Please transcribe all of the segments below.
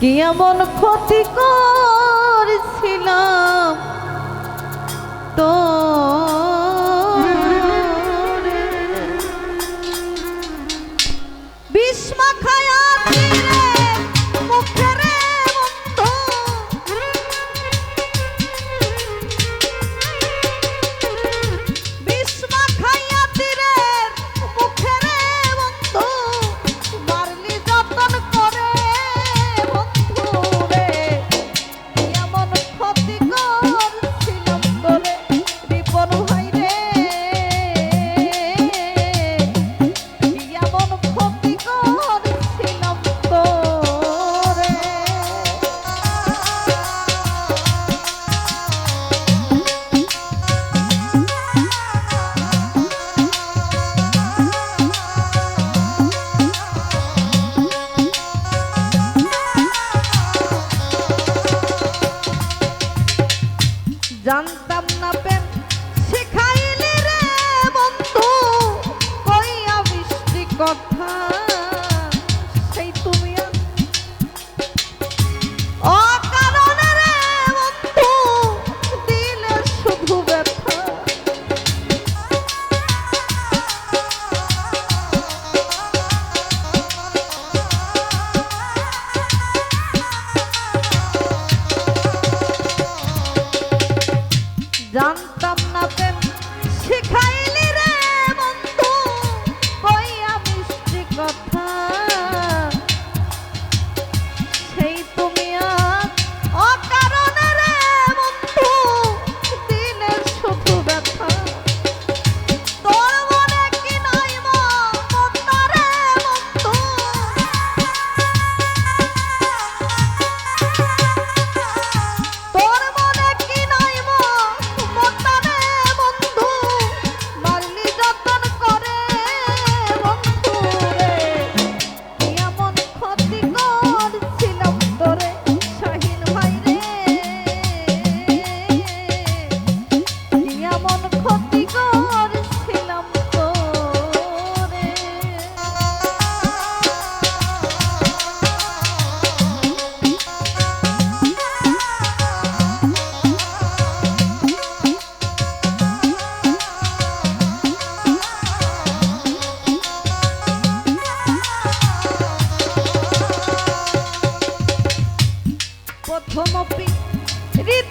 কি এমন ক্ষতি করছিলাম তো জানতে প্রথম পৃথিবীর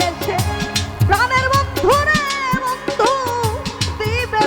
গেছে। প্রাণের বন্ধু রে বন্ধু দিবে